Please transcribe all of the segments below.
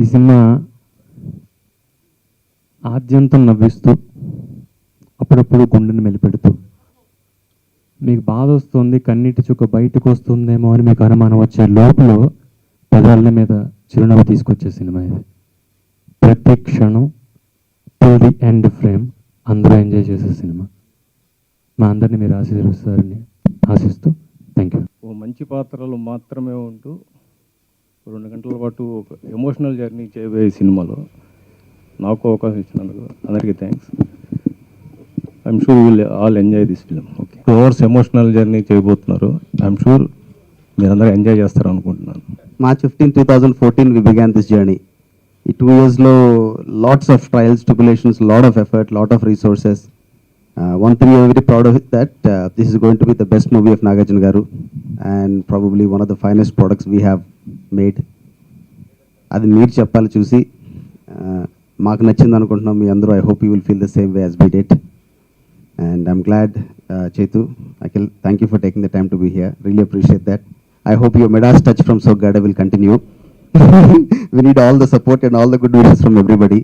ఈ సినిమా ఆద్యంతం నవ్విస్తూ అప్పుడప్పుడు గుండెను మెలిపెడుతూ. మీకు బాధ వస్తుంది కన్నీటి చుక్క బయటకు వస్తుందేమో అని మీకు అనుమానం వచ్చే లోపల పదాల మీద చిరునవ్వు తీసుకొచ్చే సినిమా ఇది. ప్రతి క్షణం టిల్ ది ఎండ్ ఫ్రేమ్ అందరూ ఎంజాయ్ చేసే సినిమా. మా అందరిని మీరు ఆశీర్వదిస్తారని ఆశిస్తూ థ్యాంక్ యూ ఓ మంచి పాత్రలు మాత్రమే ఉంటూ రెండు గంటల పాటు ఒక ఎమోషనల్ జర్నీ చేయబోయే సినిమాలో నాకు అవకాశం ఇచ్చినందుకు అందరికీ thanks I'm sure will all enjoy this film okay two hours emotional journey చేయబోతున్నారు. ఐఎమ్ షూర్ మీరందరూ ఎంజాయ్ చేస్తారు అనుకుంటున్నాను March fifteen two thousand fourteen we began this journey ఈ టూ ఇయర్స్లో lots of trials tribulations lot of effort lot of resources one thing you very proud of that this is going to be the best movie of Nagarjuna garu and probably one of the finest products we have made అది మీరు చెప్పాలి చూసి మాకు నచ్చింది అనుకుంటున్నాం మీ అందరూ. I hope you will feel the same way as be date and I'm glad Chaitu Akhil thank you for taking the time to be here really appreciate that I hope your Midas touch from so God will continue we need all the support and all the good wishes from everybody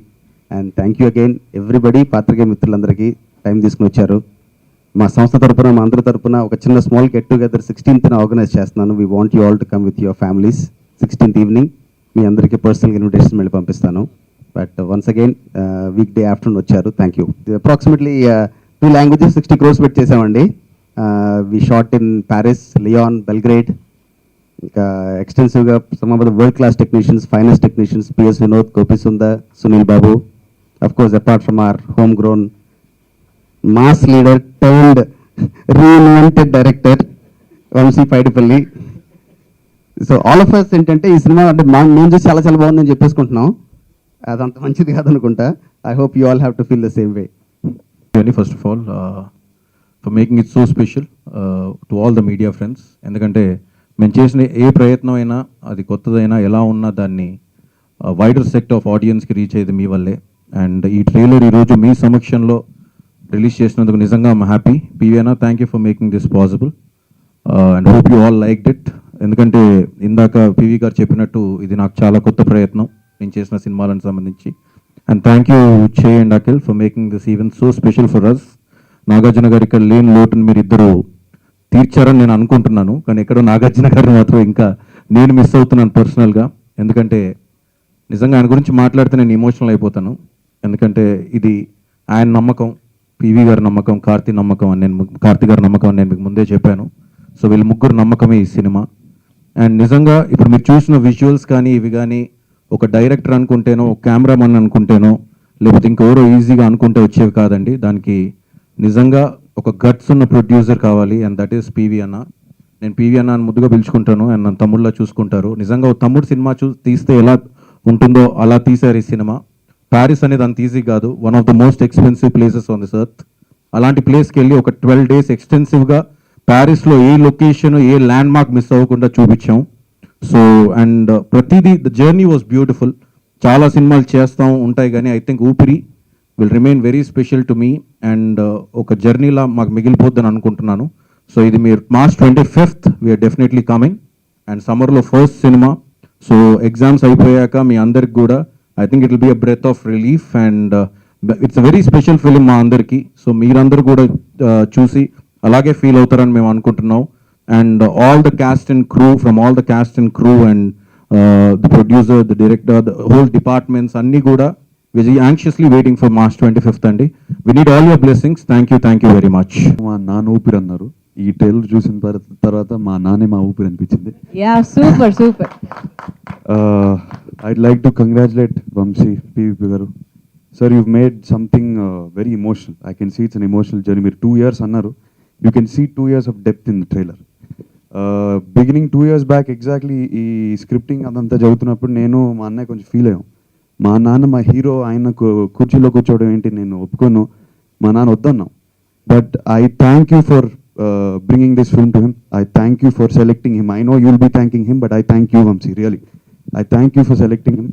and thank you again everybody పాత్రికే మిత్రులందరికీ time తీసుకుని వచ్చారు మా సంస్థ తరపున మా అందరి తరపున ఒక చిన్న స్మాల్ గెట్ టుగెదర్ సిక్స్టీన్త్న ఆర్గనైజ్ చేస్తున్నాను. We want you all to come with your families sixteenth evening మీ అందరికీ పర్సనల్ ఇన్విటేషన్ మళ్ళీ పంపిస్తాను. But once again week day afternoon వచ్చారు. Thank you approximately two languages sixty crores పెట్టి చేసామండి we shot in Paris Lyon Belgrade ఇంకా ఎక్స్టెన్సివ్గా some of the world class technicians finest technicians PS Vinod Gopi Sundar Sunil Babu of course apart from R home grown mass leader turned reinvented director Vamshi Paidipally. So all of us ఏంటంటే ఈ cinema అంటే మా మేము చూసి చాలా చాలా బాగుందని చెప్పేసుకుంటున్నాం. అదంత మంచిది కాదనుకుంటా. I hope you all have to feel the same way first of all for making it so special to all the media friends ఎందుకంటే మేము చేసిన ఏ ప్రయత్నం అయినా అది కొత్తదైనా ఎలా ఉన్నా దాన్ని వైడర్ సెక్ట్ ఆఫ్ ఆడియన్స్కి రీచ్ అయ్యేది మీ వల్లే. అండ్ ఈ ట్రైలర్ ఈరోజు మీ సమక్షంలో రిలీజ్ చేసినందుకు నిజంగా I'm happy పీవీనా thank you for making this possible and hope you all like it ఎందుకంటే ఇందాక పీవీ గారు చెప్పినట్టు ఇది నాకు చాలా కొత్త ప్రయత్నం. నేను చేసిన సినిమాలకు సంబంధించి. And thank you Chay and Akhil for making this event so special for us Nagarjuna garu ఇక్కడ లేని లోటును మీరు ఇద్దరు తీర్చారని నేను అనుకుంటున్నాను. కానీ ఎక్కడో నాగార్జున గారిని మాత్రం ఇంకా నేను మిస్ అవుతున్నాను పర్సనల్గా ఎందుకంటే నిజంగా ఆయన గురించి మాట్లాడితే నేను ఎమోషనల్ అయిపోతాను. ఎందుకంటే ఇది ఆయన నమ్మకం. పివి గారి నమ్మకం కార్తీ నమ్మకం అని నేను కార్తీ గారి నమ్మకం అని నేను మీకు ముందే చెప్పాను. సో వీళ్ళ ముగ్గురు నమ్మకమే ఈ సినిమా. అండ్ నిజంగా ఇప్పుడు మీరు చూసిన విజువల్స్ కానీ ఇవి కానీ ఒక డైరెక్టర్ అనుకుంటేనో ఒక కెమెరామన్ అనుకుంటేనో లేకపోతే ఇంకెవరో ఈజీగా అనుకుంటే వచ్చేవి కాదండి. దానికి నిజంగా ఒక గట్స్ ఉన్న ప్రొడ్యూసర్ కావాలి అండ్ దట్ ఈస్ పీవీ అన్న. నేను పీవీ అన్న అని ముద్దుగా పిలుచుకుంటాను అండ్ నన్ను తమ్ముళ్ళ చూసుకుంటారు. నిజంగా ఒక తమ్ముడు సినిమా చూ తీస్తే ఎలా ఉంటుందో అలా తీశారు ఈ సినిమా. ప్యారిస్ అనేది అంత ఈజీ కాదు. One of the most expensive places on this earth అలాంటి ప్లేస్కి వెళ్ళి ఒక ట్వెల్వ్ డేస్ ఎక్స్టెన్సివ్గా ప్యారిస్లో ఏ లొకేషన్ ఏ ల్యాండ్ మార్క్ మిస్ అవ్వకుండా చూపించాం. సో అండ్ uh, ప్రతిదీ ద జర్నీ వాజ్ బ్యూటిఫుల్ చాలా సినిమాలు చేస్తాం ఉంటాయి కానీ I think Oopiri will remain very special to me and ఒక జర్నీలా మాకు మిగిలిపోద్దని అనుకుంటున్నాను. సో ఇది మీరు March twenty fifth we're definitely coming and సమ్మర్లో ఫస్ట్ సినిమా సో ఎగ్జామ్స్ అయిపోయాక మీ అందరికి కూడా I think it will be a breath of relief and it's a very special film మా అందరికీ. సో మీరందరూ కూడా చూసి అలాగే ఫీల్ అవుతారని మేము అనుకుంటున్నాం. And all the cast and crew from all the cast and crew and the producer the director the whole departments అన్నీ కూడా is anxiously waiting for March twenty fifth అండి. We need all your blessings thank you thank you very much మా నాన్న ఊపిరి అన్నారు. ఈ trailer చూసిన తర్వా- తర్వాత మా నాన్నే మా ఊపిరి అనిపించింది. super, super. I'd like to congratulate Vamshi PVP garu. Sir you made something very emotional I can see it's an emotional journey మీరు టూ ఇయర్స్ అన్నారు. You can see two years of depth in the trailer beginning two years back exactly ఈ scripting అదంతా చదువుతున్నప్పుడు నేను మా అన్నయ్య కొంచెం feel అయ్యాం. మా నాన్న మా హీరో ఆయన కుర్చీలో కూర్చోవడం ఏంటి నేను ఒప్పుకోను. మా నాన్న వద్దన్నాం. But I thank you for bringing this film to him I thank you for selecting him I know you'll be thanking him but I thank you Vamsi really I thank you for selecting him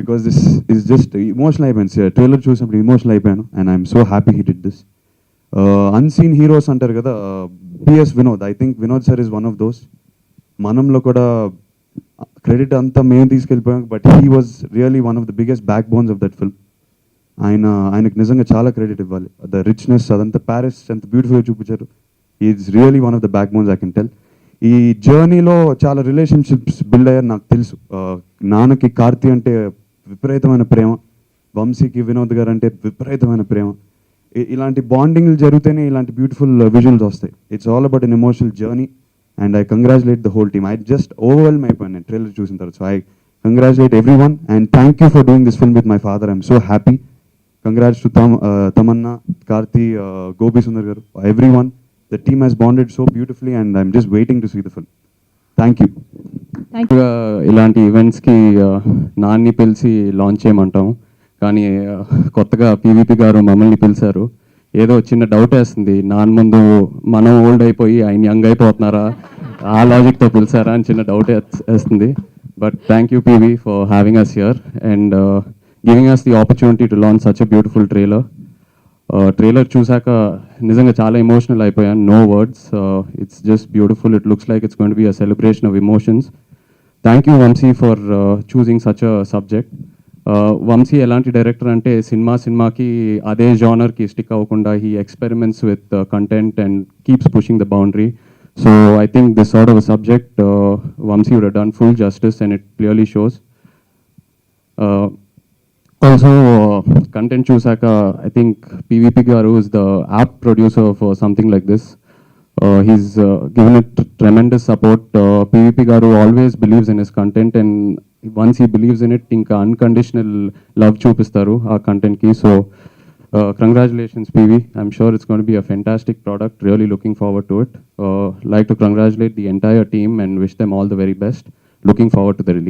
because this is just emotional అయిపోయాను trailer చూసినప్పుడు emotional అయిపోయాను and I'm so happy he did this unseen heroes అంటారు కదా PS Vinod I think Vinod sir is one of those మనంలో కూడా credit అంతా మేము తీసుకెళ్ళిపోయాం but he was really one of the biggest backbones of that film ఆయన ఆయనకు నిజంగా చాలా credit ఇవ్వాలి. ద రిచ్నెస్ అదంతా ప్యారిస్ ఎంత బ్యూటిఫుల్గా చూపించారు. Is really one of the backbones I can tell ఈ జర్నీలో చాలా రిలేషన్షిప్స్ బిల్డ్ అయ్యారు నాకు తెలుసు. నాన్నకి కార్తీ అంటే విపరీతమైన ప్రేమ వంశీకి వినోద్ గారు అంటే విపరీతమైన ప్రేమ. ఇలాంటి బాండింగ్లు జరిగితేనే ఇలాంటి బ్యూటిఫుల్ విజువల్స్ వస్తాయి. It's all about an emotional journey and I congratulate the whole team I just overwhelm అయిపోయాను నేను ట్రైలర్ చూసిన తర్వాత. So I congratulate everyone and thank you for doing this film with my father I'm so happy congrats to Tamannaah Karthi Gopi Sundar garu everyone the team has bonded so beautifully and I'm just waiting to see the film thank you ఇలాంటి ఈవెంట్స్కి నాన్ని పిలిచి launch చేయమంటాం కానీ ఆ, కొత్తగా PVP గారు మమ్మల్ని పిలిచారు. ఏదో చిన్న డౌట్ వేస్తుంది. నాన్న ముందు మనం ఓల్డ్ అయిపోయి ఆయన యంగ్ అయిపోతున్నారా? ఆ లాజిక్తో పిలిచారా అని చిన్న డౌట్ వేస్తుంది. But thank you PV for having us here and giving us the opportunity to launch such a beautiful trailer trailer చూసాక నిజంగా చాలా ఎమోషనల్ అయిపోయాను. No words it's just beautiful it looks like it's gonna be a celebration of emotions thank you Vamsi for choosing such a subject Vamsi ఎలాంటి director అంటే సినిమా సినిమాకి అదే జానర్కి స్టిక్ అవ్వకుండా he experiments with content and keeps pushing the boundary so I think this sort of subject Vamsi would done full justice and it clearly shows also content చూసాక I think PVP garu is the apt producer for something like this he's given it tremendous support PVP garu always believes in his content and once he believes in it ఇంకా unconditional love చూపిస్తారు ఆ కంటెంట్కి so congratulations PV I'm sure it's gonna be a fantastic product really looking forward to it like to congratulate the entire team and wish them all the very best looking forward to the release